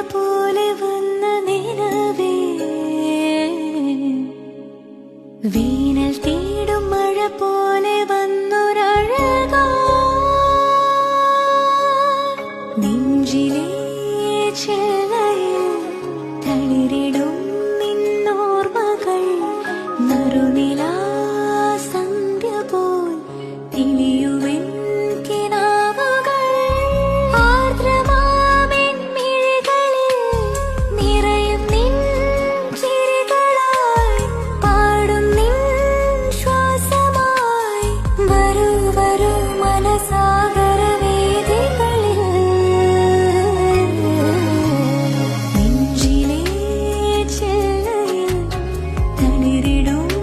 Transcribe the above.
പോലെ വന്ന നിലവേ. വീണൽ തീടും മഴ പോലെ വന്നൊരഴക. നെഞ്ചിലേ ചെല്ലയിൽ തളിരിടും நீரிடும்